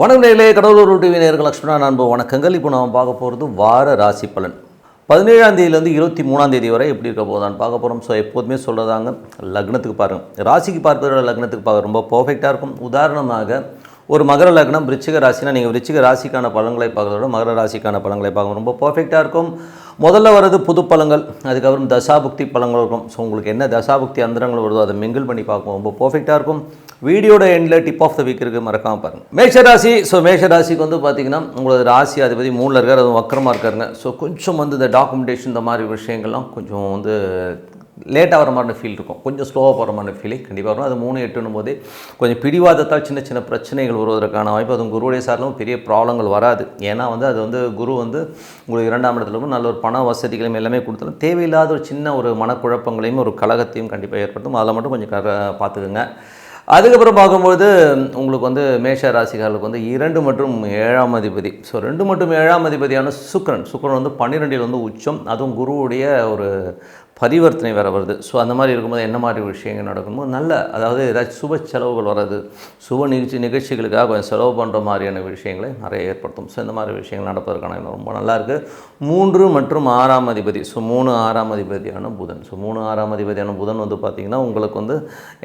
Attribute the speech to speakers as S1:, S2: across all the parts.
S1: வணக்கம் நேர்களே கடவுளூர் டிவி நேர்கள் லக்ஷ்மணா நண்பு வணக்கங்கள். இப்போ நாம் பார்க்க போகிறது வார ராசி பலன். பதினேழாம் தேதியிலேருந்து இருபத்தி மூணாம் தேதி வரை எப்படி இருக்க போதான் பார்க்க போகிறோம் ஸோ எப்போதுமே சொல்கிறதாங்க லக்னத்துக்கு பாருங்கள் ராசிக்கு பார்ப்பதோட லக்னத்துக்கு பார்க்க ரொம்ப பர்ஃபெக்டாக இருக்கும். உதாரணமாக ஒரு மகர லக்னம் விருச்சிக ராசினா நீங்கள் விருச்சிக ராசிக்கான பலன்களை பார்க்குறத விட மகர ராசிக்கான பலன்களை பார்க்க ரொம்ப பர்ஃபெக்டாக இருக்கும். முதல்ல வர்றது புது பழங்கள் அதுக்கப்புறம் தசாபுக்தி பழங்கள் இருக்கும். ஸோ உங்களுக்கு என்ன தசாபுக்தி அந்தரங்கள் வருதோ அதை மிங்கிள் பண்ணி பார்க்கும் ரொம்ப பர்ஃபெக்டாக இருக்கும். வீடியோட எண்டில் டிப் ஆஃப் த வீக் இருக்குது மறக்காமல் பாருங்கள் மேஷராசி ஸோ மேஷராசிக்கு வந்து பார்த்தீங்கன்னா உங்களோட ராசி அதிபதி மூணில் இருக்கார் அதுவும் வக்கரமாக இருக்காருங்க. ஸோ கொஞ்சம் வந்து இந்த டாக்குமெண்டேஷன் இந்த மாதிரி விஷயங்கள்லாம் கொஞ்சம் வந்து லேட்டாக வர மாதிரி ஃபீல் இருக்கும். கொஞ்சம் ஸ்லோவாக போகிற மாதிரி ஃபீலிங் கண்டிப்பாக வரும். அது மூணு எட்டுன்னும் போதே கொஞ்சம் பிடிவாதத்தால் சின்ன சின்ன பிரச்சனைகள் வருவதற்கான வாய்ப்பு அதுவும் குருவுடைய சார்லும் பெரிய ப்ராப்ளங்கள் வராது. ஏன்னா வந்து அது வந்து குரு வந்து உங்களுக்கு இரண்டாம் இடத்துல இருக்கும். நல்ல ஒரு பண வசதிகளையும் எல்லாமே கொடுத்தாலும் தேவையில்லாத ஒரு சின்ன ஒரு மனக்குழப்பங்களையும் ஒரு கழகத்தையும் கண்டிப்பாக ஏற்படுத்தும். அதில் மட்டும் கொஞ்சம் கர பார்த்துக்குங்க. அதுக்கப்புறம் பார்க்கும்போது உங்களுக்கு வந்து மேஷ ராசிகாரர்களுக்கு வந்து இரண்டு மற்றும் ஏழாம் அதிபதி. ஸோ ரெண்டு மற்றும் ஏழாம் அதிபதியான சுக்கரன். சுக்கரன் வந்து பன்னிரெண்டில் வந்து உச்சம். அதுவும் குருவுடைய ஒரு பரிவர்த்தனை வேறு வருது. ஸோ அந்த மாதிரி இருக்கும்போது என்ன மாதிரி விஷயங்கள் நடக்கும்போது நல்ல அதாவது ஏதாச்சும் சுப செலவுகள் வர்றது சுப நிகழ்ச்சி நிகழ்ச்சிகளுக்காக கொஞ்சம் செலவு பண்ணுற மாதிரியான விஷயங்களை நிறைய ஏற்படுத்தும். ஸோ இந்த மாதிரி விஷயங்கள் நடப்பதற்கான ரொம்ப நல்லா இருக்குது மூன்று மற்றும் ஆறாம் அதிபதி. ஸோ மூணு ஆறாம் அதிபதியான புதன். ஸோ மூணு ஆறாம் அதிபதியான புதன் வந்து பார்த்திங்கன்னா உங்களுக்கு வந்து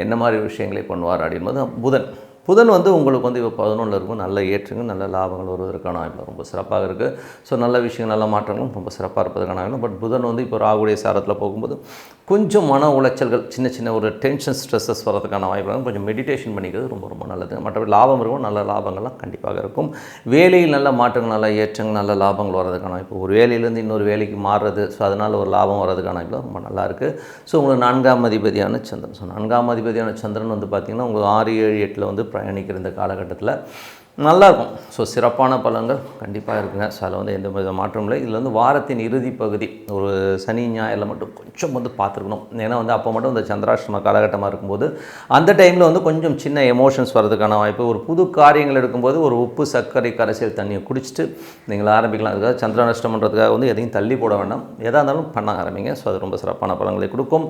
S1: என்ன மாதிரி விஷயங்களை பண்ணுவார் அப்படின்போது புதன். புதன் வந்து உங்களுக்கு வந்து இப்போ பதினொன்றில் இருக்கும். நல்ல ஏற்றங்கள் நல்ல லாபங்கள் வருவதற்கான வாய்ப்பு ரொம்ப சிறப்பாக இருக்குது ஸோ நல்ல விஷயங்கள் நல்ல மாற்றங்களும் ரொம்ப சிறப்பாக இருப்பதற்கான வாய்ப்பு. பட் புதன் வந்து இப்போ ராகுடைய சாரத்தில் போகும்போது கொஞ்சம் மன உளைச்சல்கள் சின்ன சின்ன ஒரு டென்ஷன் ஸ்ட்ரெஸ்ஸஸ் வரதுக்கான வாய்ப்பு கொஞ்சம் மெடிடேஷன் பண்ணிக்கிறது ரொம்ப ரொம்ப நல்லது. மற்றபடி லாபம் இருக்கும் நல்ல லாபங்கள்லாம் கண்டிப்பாக இருக்கும். வேலையில் நல்ல மாற்றங்கள் நல்ல ஏற்றங்கள் நல்ல லாபங்கள் வரதுக்கான வாய்ப்பு. ஒரு வேலையிலேருந்து இன்னொரு வேலைக்கு மாறுறது ஸோ அதனால் ஒரு லாபம் வரதுக்கான வாய்ப்பு ரொம்ப நல்லாயிருக்கு ஸோ உங்களுக்கு நான்காம் அதிபதியான சந்திரன். ஸோ நான்காம் அதிபதியான சந்திரன் வந்து பார்த்திங்கன்னா உங்களுக்கு ஆறு ஏழு எட்டில் வந்து பிரயாணிக்கிற இந்த காலகட்டத்தில் நல்லாயிருக்கும். ஸோ சிறப்பான பலன்கள் கண்டிப்பாக இருக்குங்க. ஸோ அதில் வந்து எந்த வித மாற்றமும் இல்லை. இதில் வந்து வாரத்தின் இறுதி பகுதி ஒரு சனி ஞாயிறில் மட்டும் கொஞ்சம் வந்து பார்த்துருக்கணும். ஏன்னா வந்து அப்போ மட்டும் இந்த சந்திராஷ்டம காலகட்டமாக இருக்கும்போது அந்த டைமில் வந்து கொஞ்சம் சின்ன எமோஷன்ஸ் வரதுக்கான வாய்ப்பு ஒரு புது காரியங்கள் எடுக்கும்போது ஒரு உப்பு சர்க்கரை கரைசல் தண்ணியை குடிச்சிட்டு நீங்கள் ஆரம்பிக்கலாம். அதுக்காக சந்திராஷ்டம் பண்ணுறதுக்காக வந்து எதையும் தள்ளி போட வேண்டாம். எதாக இருந்தாலும் பண்ண ஆரம்பிங்க. ஸோ அது ரொம்ப சிறப்பான பலன்களை கொடுக்கும்.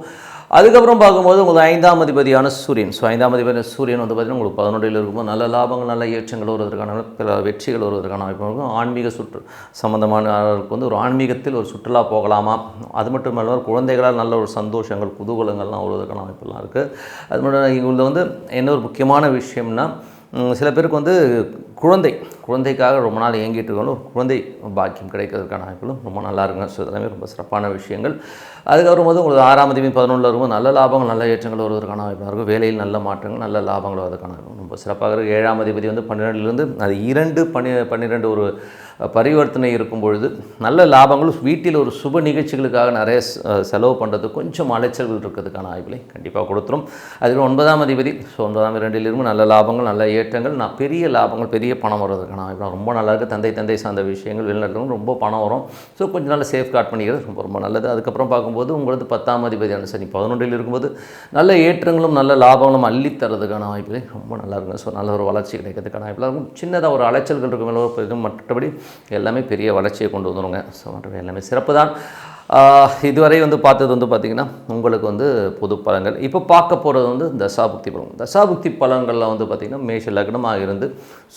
S1: அதுக்கப்புறம் பார்க்கும்போது உங்களுக்கு ஐந்தாம் அதிபதியான சூரியன். ஸோ ஐந்தாம் அதிபதியான சூரியன் வந்து பார்த்திங்கன்னா உங்களுக்கு பதினொன்றில் இருக்கும்போது நல்ல லாபங்கள் நல்ல ஏற்றங்கள் வருவதற்கான பிற வெற்றிகள் வருவதற்கான வாய்ப்பு இருக்கும். ஆன்மீக சுற்று சம்மந்தமானவர்களுக்கு வந்து ஒரு ஆன்மீகத்தில் ஒரு சுற்றுலா போகலாமா? அது மட்டும் இல்லாமல் குழந்தைகளால் நல்ல ஒரு சந்தோஷங்கள் குதூகலங்கள்லாம் வருவதற்கான வாய்ப்புலாம் இருக்குது அது மட்டும் இங்கே வந்து என்ன ஒரு முக்கியமான விஷயம்னா சில பேருக்கு வந்து குழந்தை குழந்தைக்காக ரொம்ப நாள் ஏங்கிட்டு இருக்கணும் ஒரு குழந்தை பாக்கியம் கிடைக்கிறதுக்கான வாய்ப்புகளும் ரொம்ப நல்லா இருக்குங்க ஸோ இதெல்லாமே ரொம்ப சிறப்பான விஷயங்கள். அதுக்கப்புறம் வந்து உங்களுக்கு ஆறாம் தேதி பதினொன்றில் இருக்கும்போது நல்ல லாபங்கள் நல்ல ஏற்றங்கள் வருவதற்கான வாய்ப்பாக இருக்கும். வேலையில் நல்ல மாற்றங்கள் நல்ல லாபங்கள் வருவதற்கான ரொம்ப சிறப்பாக இருக்குது ஏழாம் அதிபதி வந்து பன்னிரெண்டுலேருந்து அது இரண்டு பன்னி பன்னிரெண்டு ஒரு பரிவர்த்தனை இருக்கும் பொழுது நல்ல லாபங்கள் வீட்டில் ஒரு சுப நிகழ்ச்சிகளுக்காக நிறைய செலவு பண்ணுறது கொஞ்சம் அலைச்சல்கள் இருக்கிறதுக்கான வாய்ப்புகளை கண்டிப்பாக கொடுத்துரும். அதுக்கு ஒன்பதாம் அதிபதி ஸோ ஒன்பதாம் இரண்டிலிருந்து நல்ல லாபங்கள் நல்ல ஏற்றங்கள் நான் பெரிய லாபங்கள் பெரிய பணம் வர்றதுக்கான வாய்ப்பு ரொம்ப நல்லா இருக்குது தந்தை தந்தை சார்ந்த விஷயங்கள் வெளிநாட்டிலும் ரொம்ப பணம் வரும். ஸோ கொஞ்சம் நாள் சேஃப் கார்ட் பண்ணிக்கிறது ரொம்ப ரொம்ப நல்லது. அதுக்கப்புறம் பார்க்கும்போது உங்களுக்கு பத்தாம் அதிபதியான சனி பதினொன்றில் இருக்கும்போது நல்ல ஏற்றங்களும் நல்ல லாபங்களும் அள்ளித்தரதுக்கான வாய்ப்புகள் ரொம்ப நல்லா இருக்கும் ஸோ நல்ல ஒரு வளர்ச்சி கிடைக்கிறதுக்கான வாய்ப்பு இருக்கும். சின்னதாக ஒரு அலைச்சல்கள் இருக்கும். மற்றபடி எல்லாமே பெரிய வளர்ச்சியை கொண்டு வந்துருங்க. ஸோ மற்றபடி எல்லாமே சிறப்பு தான் இதுவரை வந்து பார்த்தது வந்து பார்த்திங்கன்னா உங்களுக்கு வந்து பொது பலங்கள் இப்போ பார்க்க போகிறது வந்து தசாபுக்தி பலன். தசாபுக்தி பலன்களில் வந்து பார்த்திங்கன்னா மேஷ லக்னமாக இருந்து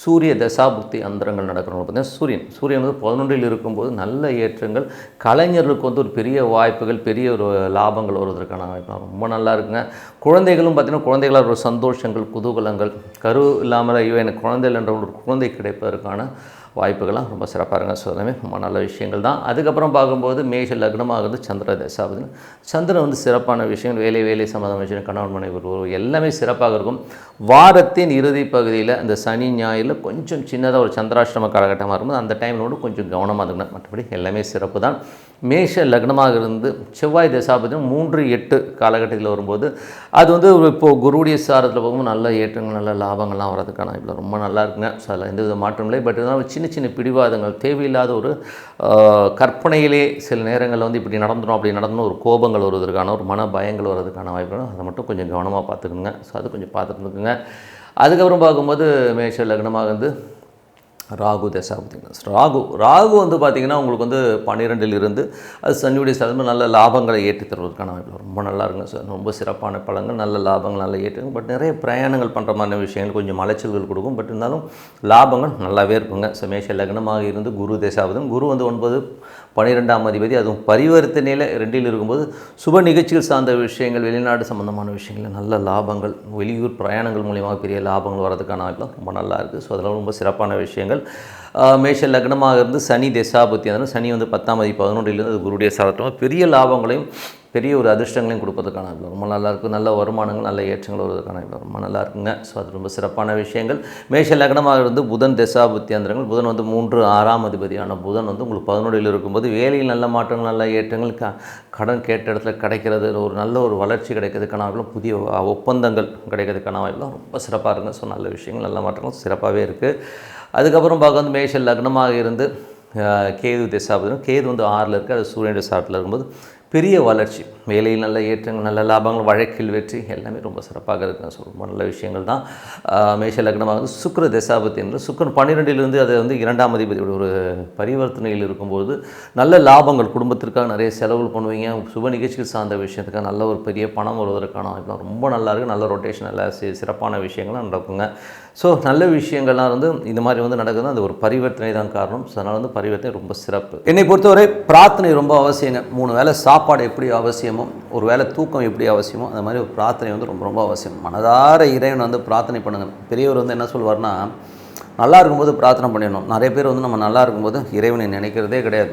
S1: சூரிய தசாபுக்தி அந்தரங்கள் நடக்கிறவங்க பார்த்தீங்கன்னா சூரியன். சூரியன் வந்து பதினொன்றில் இருக்கும்போது நல்ல ஏற்றங்கள். கலைஞர்களுக்கு வந்து ஒரு பெரிய வாய்ப்புகள் பெரிய ஒரு லாபங்கள் வருவதற்கான வாய்ப்பு. ரொம்ப நல்லா இருக்குங்க. குழந்தைகளும் பார்த்திங்கன்னா குழந்தைகளால் ஒரு சந்தோஷங்கள் குதூகலங்கள். கரு இல்லாமல் ஐயோ எனக்கு குழந்தை என்ற ஒரு குழந்தை கிடைப்பதற்கான வாய்ப்புகள்லாம் ரொம்ப சிறப்பாக இருங்க ஸோ எல்லாமே ரொம்ப நல்ல விஷயங்கள் தான். அதுக்கப்புறம் பார்க்கும்போது மேஷ லக்னமாகிறது சந்திர தசாபதினு சந்திரன் வந்து சிறப்பான விஷயங்கள் வேலை வேலை சம்மந்தமான விஷயம் கணவன் மனைவி உறவு எல்லாமே சிறப்பாக இருக்கும். வாரத்தின் இறுதி பகுதியில் இந்த சனி ஞாயிறில் கொஞ்சம் சின்னதாக ஒரு சந்திராஷ்டிரம காலகட்டமாக இருக்கும்போது அந்த டைமில் கூட கொஞ்சம் கவனமாக இருக்கணும் மற்றபடி எல்லாமே சிறப்பு தான். மேஷ லக்னமாக இருந்து செவ்வாய் தசாபதியும் மூன்று எட்டு காலகட்டத்தில் வரும்போது அது வந்து இப்போது குருவுடைய சாரத்தில் போகும்போது நல்ல ஏற்றங்கள் நல்ல லாபங்கள்லாம் வரதுக்கான இப்போ ரொம்ப நல்லா இருக்குங்க. ஸோ அதில் எந்த வித மாற்றம் இல்லை. பட் இருந்தாலும் சின்ன சின்ன பிடிவாதங்கள் தேவையில்லாத ஒரு கற்பனையிலே சில நேரங்களில் வந்து இப்படி நடந்துடும் அப்படி நடந்தணும் ஒரு கோபங்கள் வருவதற்கான ஒரு மன பயங்கள் வர்றதுக்கான வாய்ப்பு அதை மட்டும் கொஞ்சம் கவனமாக பார்த்துக்குங்க ஸோ அது கொஞ்சம் பார்த்துட்டு இருக்குங்க அதுக்கப்புறம் பார்க்கும்போது மேஷ லக்னமாக வந்து ராகு தசாபதி ராகு ராகு வந்து பார்த்திங்கன்னா உங்களுக்கு வந்து பன்னிரெண்டிலிருந்து அது சனியுடைய சிறந்த நல்ல லாபங்களை ஏற்றி தருவதற்கான வாய்ப்பு ரொம்ப நல்லா இருக்குங்க சார். ரொம்ப சிறப்பான பழங்கள் நல்ல லாபங்கள் நல்லா ஏற்றுங்க பட் நிறைய பிரயாணங்கள் பண்ணுற மாதிரி விஷயங்கள் கொஞ்சம் அலைச்சல்கள் கொடுக்கும். பட் இருந்தாலும் லாபங்கள் நல்லாவே இருக்குங்க. சமேஷ லக்னமாக இருந்து குரு தசாவதும் குரு வந்து ஒன்பது பன்னிரெண்டாம் அதிபதி. அதுவும் பரிவர்த்தனையில் ரெண்டில் இருக்கும்போது சுப நிகழ்ச்சிகள் சார்ந்த விஷயங்கள் வெளிநாடு சம்மந்தமான விஷயங்கள் நல்ல லாபங்கள் வெளியூர் பிரயாணங்கள் மூலியமாக பெரிய லாபங்கள் வரதுக்கான வாய்ப்பு ரொம்ப நல்லா இருக்குது ஸோ அதெல்லாம் ரொம்ப சிறப்பான விஷயங்கள். நேர்கள் மேஷ லக்னமாக இருந்து சனி தசாபத்தி அதனால் சனி வந்து பத்தாம் அதிபதி பதினொன்றிலிருந்து குருடைய சாதத்தமாக பெரிய லாபங்களையும் பெரிய ஒரு அதிர்ஷ்டங்களையும் கொடுப்பதற்கான ரொம்ப நல்லா இருக்கும் நல்ல வருமானங்கள் நல்ல ஏற்றங்கள் வருவதற்கான ரொம்ப நல்லா இருக்குங்க. ஸோ அது ரொம்ப சிறப்பான விஷயங்கள். மேஷ லக்னமாக இருந்து புதன் தசாபுத்தியந்திரங்கள் புதன் வந்து மூன்று ஆறாம் அதிபதியான புதன் வந்து உங்களுக்கு பதினொன்றில் இருக்கும்போது வேலையில் நல்ல மாற்றங்கள் நல்ல ஏற்றங்கள் க கடன் கேட்ட இடத்துல கிடைக்கிறது ஒரு நல்ல ஒரு வளர்ச்சி கிடைக்கிறதுக்கான வாய்ப்புலாம் புதிய ஒப்பந்தங்கள் கிடைக்கிறதுக்கான வாய்ப்புலாம் ரொம்ப சிறப்பாக இருக்குங்க. ஸோ நல்ல விஷயங்கள் நல்ல மாற்றங்கள் சிறப்பாகவே இருக்குது அதுக்கப்புறம் பார்க்க வந்து மேஷ லக்னமாக இருந்து கேது திசாபதினும் கேது வந்து ஆறில் இருக்குது அது சூரியனுடைய சாட்டில் இருக்கும்போது பெரிய வளர்ச்சி. வேலையில் நல்ல ஏற்றங்கள் நல்ல லாபங்கள் வழக்கில் வெற்றி எல்லாமே ரொம்ப சிறப்பாக இருக்குங்க ஸோ ரொம்ப நல்ல விஷயங்கள் தான். மேஷ லக்னமாக வந்து சுக்கர தசாபதி என்று சுக்கரன் பன்னிரெண்டிலிருந்து அது வந்து இரண்டாம் அதிபதியோட ஒரு பரிவர்த்தனையில் இருக்கும்போது நல்ல லாபங்கள் குடும்பத்திற்காக நிறைய செலவுகள் பண்ணுவீங்க. சுப நிகழ்ச்சிகள் சார்ந்த விஷயத்துக்காக நல்ல ஒரு பெரிய பணம் வருவதற்கான வாய்ப்புலாம் ரொம்ப நல்லா இருக்குது நல்ல ரொட்டேஷன் நல்ல சிறப்பான விஷயங்கள்லாம் நடக்குங்க. ஸோ நல்ல விஷயங்கள்லாம் வந்து இந்த மாதிரி வந்து நடக்குது அந்த ஒரு பரிவர்த்தனை தான் காரணம். ஸோ அதனால் வந்து பரிவர்த்தனை ரொம்ப சிறப்பு. என்னை பொறுத்தவரை பிரார்த்தனை ரொம்ப அவசியங்க. மூணு வேளை சாப்பாடு எப்படி அவசியம்? ஒரு வேளை தூக்கம் எப்படி அவசியமோ அந்த மாதிரி ஒரு பிரார்த்தனை வந்து ரொம்ப ரொம்ப அவசியம். மனதார இறைவன் வந்து பிரார்த்தனை பண்ணுங்கள். பெரியவர் வந்து என்ன சொல்வார்னா நல்லா இருக்கும்போது பிரார்த்தனை பண்ணிடணும். நிறைய பேர் வந்து நம்ம நல்லா இருக்கும்போது இறைவனை நினைக்கிறதே கிடையாது.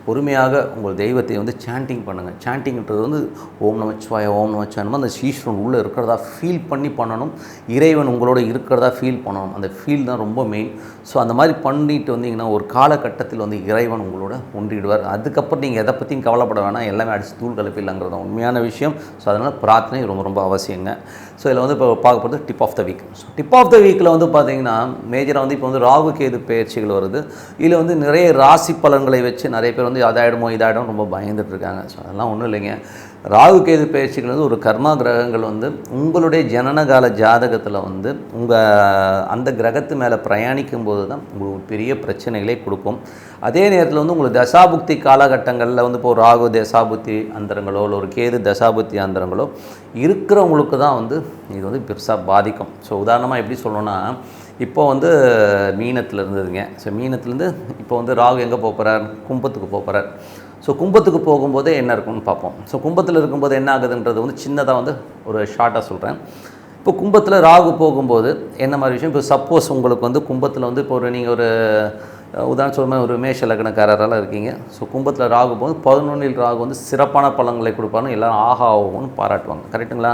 S1: பொறுமையாக உங்கள் தெய்வத்தை வந்து சாண்டிங் பண்ணுங்கள் சாண்டிங்ன்றது வந்து ஓம் நமச்சிவாய ஓம் நமச்சிவாயமா அந்த ஈஸ்வரன் உள்ளே இருக்கிறதா ஃபீல் பண்ணி பண்ணணும். இறைவன் உங்களோட இருக்கிறதா ஃபீல் பண்ணணும். அந்த ஃபீல் தான் ரொம்ப மெயின் ஸோ அந்த மாதிரி பண்ணிட்டு வந்தீங்கன்னா ஒரு காலகட்டத்தில் வந்து இறைவன் உங்களோட ஒன்றிடுவார். அதுக்கப்புறம் நீங்கள் எதை பற்றியும் கவலைப்பட வேணாம். எல்லாமே அடிச்சு தூள் கலப்பில்லைங்கிறது தான் உண்மையான விஷயம். ஸோ அதனால் பிரார்த்தனை ரொம்ப ரொம்ப அவசியங்க. ஸோ இதில் வந்து இப்போ பார்க்க போகிறது tip of the week so tip of the வீக்கில் வந்து பார்த்தீங்கன்னா மேஜராக வந்து இப்போ வந்து ராகு கேது பயிற்சிகள் வருது. இதில் வந்து நிறைய ராசி பலன்களை வச்சு நிறைய பேர் வந்து அதாயிடுமோ இதாயிடும் ரொம்ப பயந்துட்டு இருக்காங்க. ஸோ அதெல்லாம் ஒன்றும் இல்லைங்க. ராகு கேது பயிற்சிகள் வந்து ஒரு கர்மா கிரகங்கள் வந்து உங்களுடைய ஜனனகால ஜாதகத்தில் வந்து உங்கள் அந்த கிரகத்து மேலே பிரயாணிக்கும் போது தான் உங்களுக்கு பெரிய பிரச்சனைகளை கொடுக்கும். அதே நேரத்தில் வந்து உங்களுக்கு தசாபுக்தி காலகட்டங்களில் வந்து இப்போ ராகு தசாபுத்தி அந்தரங்களோ இல்லை ஒரு கேது தசாபுத்தி அந்தரங்களோ இருக்கிறவங்களுக்கு தான் வந்து இது வந்து பெருசாக பாதிக்கும். ஸோ உதாரணமாக எப்படி சொல்லணும்னா இப்போ வந்து மீனத்தில் இருந்ததுங்க. ஸோ மீனத்துலேருந்து இப்போ வந்து ராகு எங்கே போக போகிறார் கும்பத்துக்கு போக போகிறார் ஸோ கும்பத்துக்கு போகும்போதே என்ன இருக்கும்னு பார்ப்போம். ஸோ கும்பத்தில் இருக்கும்போது என்ன ஆகுதுன்றது வந்து சின்னதாக வந்து ஒரு ஷார்ட்டாக சொல்கிறேன் இப்போ கும்பத்தில் ராகு போகும்போது என்ன மாதிரி விஷயம்? இப்போ சப்போஸ் உங்களுக்கு வந்து கும்பத்தில் வந்து இப்போ ஒரு நீங்கள் ஒரு உதாரணம் சொல்லுமா ஒரு மேஷ லக்னக்காரரெல்லாம் இருக்கீங்க. ஸோ கும்பத்தில் ராகு போது பதினொன்றில் ராகு வந்து சிறப்பான பழங்களை கொடுப்பாருன்னு எல்லோரும் ஆஹா ஓஹோன்னு பாராட்டுவாங்க. கரெக்ட்டுங்களா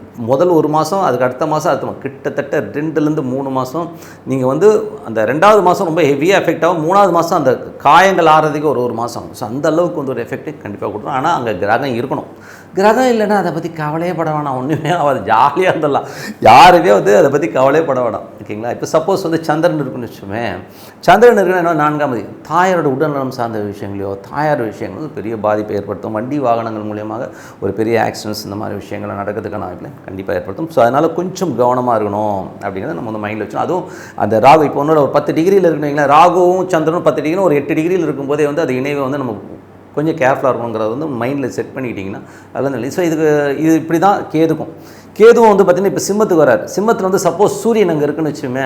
S1: முதல் ஒரு மாதம் அதுக்கு அடுத்த மாதம் அடுத்த கிட்டத்தட்ட ரெண்டுலேருந்து மூணு மாதம் நீங்கள் வந்து அந்த ரெண்டாவது மாதம் ரொம்ப ஹெவியாக எஃபெக்ட் ஆகும். மூணாவது மாதம் அந்த காயங்கள் ஆறதுக்கு ஒரு ஒரு மாதம் ஸோ அந்த அளவுக்கு வந்து ஒரு எஃபெக்ட் கண்டிப்பாக கொடுக்கணும் ஆனால் அங்கே கிரகம் இருக்கணும். கிரகம் இல்லைன்னா அதை பற்றி கவலையே பட வேணாம். ஒன்றுமே ஆகாது. ஜாலியாக இருந்துடலாம். யாருமே வந்து அதை பற்றி கவலையே பட வேணாம். ஓகேங்களா? இப்போ சப்போஸ் வந்து சந்திரன் இருக்குன்னு வச்சுமே சந்திரன் இருக்குன்னா என்ன? நான்காம் தேதி தாயாரோட உடல்நலம் சார்ந்த விஷயங்களையோ தாயார் விஷயங்கள் பெரிய பாதிப்பை ஏற்படுத்தும். வண்டி வாகனங்கள் மூலியமாக ஒரு பெரிய ஆக்சிடென்ட்ஸ் இந்த மாதிரி விஷயங்கள் நடக்கிறதுக்கான வாய்ப்பில் கண்டிப்பாக ஏற்படுத்தும். ஸோ அதனால் கொஞ்சம் கவனமாக இருக்கணும் அப்படிங்கிறத நம்ம வந்து மைண்டில் வச்சோம் அதுவும் அந்த ராகு இப்போ ஒன்றோட ஒரு பத்து டிகிரியில் இருக்குன்னு ராகுவும் சந்திரனும் பத்து டிகிரி ஒரு எட்டு டிகிரியில் இருக்கும்போதே வந்து அது இணைவை வந்து நம்ம கொஞ்சம் கேர்ஃபுல்லாக இருக்கணுங்கிறத வந்து மைண்டில் செட் பண்ணிக்கிட்டிங்கன்னா அதெல்லாம் நல்லது. ஸோ இதுக்கு இது இப்படி தான் கேதுக்கும். கேதுவும் வந்து பார்த்திங்கன்னா இப்போ சிம்மத்துக்கு வராரு. சிம்மத்தில் வந்து சப்போஸ் சூரியன் அங்கே இருக்குன்னு வச்சுமே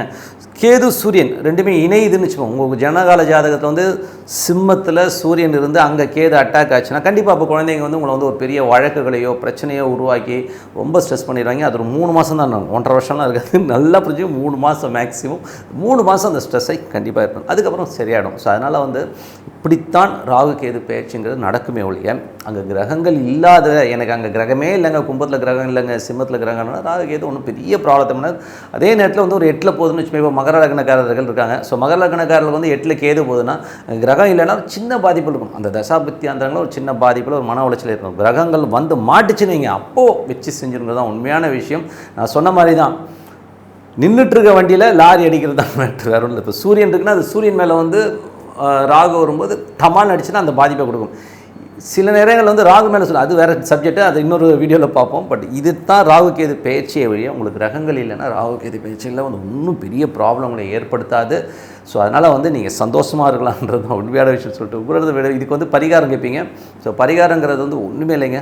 S1: கேது சூரியன் ரெண்டுமே இணையுதுன்னு வச்சுக்கோங்க. உங்கள் ஜனகால ஜாதகத்தில் வந்து சிம்மத்தில் சூரியன் இருந்து அங்கே கேது அட்டாக் ஆச்சுன்னா கண்டிப்பாக அப்போ குழந்தைங்க வந்து உங்களை வந்து ஒரு பெரிய வழக்குகளையோ பிரச்சனையோ உருவாக்கி ரொம்ப ஸ்ட்ரெஸ் பண்ணிடுவாங்க. அது ஒரு மூணு மாதம் தான் ஒன்றரை வருஷம்லாம் இருக்காது. நல்லா புரிஞ்சு மூணு மாதம் மேக்ஸிமம் மூணு மாதம் அந்த ஸ்ட்ரெஸ்ஸை கண்டிப்பாக இருக்கும் அதுக்கப்புறம் சரியாயிடும். ஸோ அதனால் வந்து இப்படித்தான் ராகு கேது பயிற்சிங்கிறது நடக்குமே ஒழிய அங்கே கிரகங்கள் இல்லாத எனக்கு அங்கே கிரகமே இல்லைங்க கும்பத்தில் கிரகம் இல்லைங்க சிம்மத்தில் கிரகம்னா ராகு கேது ஒன்றும் பெரிய ப்ராப்ளத்தை அதே நேரத்தில் வந்து ஒரு எட்டில் போதுன்னு வச்சுமே இப்போ மகர லக்னக்காரர்கள் இருக்காங்க. ஸோ மகர லக்னக்காரர்களுக்கு வந்து எட்டில் கேது போதுன்னா கிரகம் இல்லைன்னா ஒரு சின்ன பாதிப்பு இருக்கும். அந்த தசாபுத்தி அந்தங்களில் ஒரு சின்ன பாதிப்பில் ஒரு மன உளைச்சல் இருக்கும் கிரகங்கள் வந்து மாட்டுச்சுன்னு நீங்கள் அப்போது வச்சு செஞ்சுருங்கிறது தான் உண்மையான விஷயம். நான் சொன்ன மாதிரி தான் நின்றுட்டு இருக்க வண்டியில் லாரி அடிக்கிறது தான் மேட்ரு வேறு ஒன்றும் இப்போ சூரியன் இருக்குன்னா அது சூரியன் மேலே வந்து ராகு வரும்போது தமால் அடிச்சுன்னா அந்த பாதிப்பை கொடுக்கும். சில நேரங்கள் வந்து ராகு மேலே சொல்ல அது வேறு சப்ஜெக்ட்டு அது இன்னொரு வீடியோவில் பார்ப்போம். பட் இது தான் ராகு கேது பேச்சியை வழியாக உங்களுக்கு கிரகங்கள் இல்லைன்னா ராகு கேது பேச்சில் வந்து இன்னும் பெரிய ப்ராப்ளங்களை ஏற்படுத்தாது. ஸோ அதனால் வந்து நீங்கள் சந்தோஷமாக இருக்கலான்றது தான் உண்மையான விஷயம் சொல்லிட்டு உங்களது விட இதுக்கு வந்து பரிகாரம் கேட்பீங்க ஸோ பரிகாரங்கிறது வந்து ஒன்றுமே இல்லைங்க.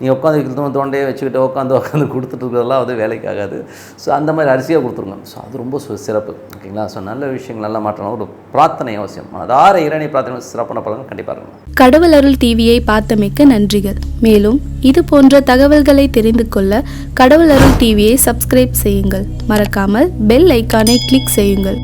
S1: நீ உட்காந்து தோண்டையே வச்சுக்கிட்டு உட்காந்து உட்காந்து கொடுத்துட்டு இருக்கிறதெல்லாம் வந்து வேலைக்கு ஆகாது ஸோ அந்த மாதிரி அரிசியாக கொடுத்துருங்க. ஸோ அது ரொம்ப சு- சிறப்பு. ஓகேங்களா ஸோ நல்ல விஷயங்கள் நல்லா மாற்றணும் ஒரு பிரார்த்தனை அவசியம். அதார இரணி பிரார்த்தனை சிறப்பான பலன் கண்டிப்பாக இருக்கும்
S2: கடவுள் அருள் டிவியை பார்த்தமைக்க நன்றிகள். மேலும் இது போன்ற தகவல்களை தெரிந்து கொள்ள கடவுள் அருள் டிவியை சப்ஸ்கிரைப் செய்யுங்கள். மறக்காமல் பெல் ஐக்கானை கிளிக் செய்யுங்கள்.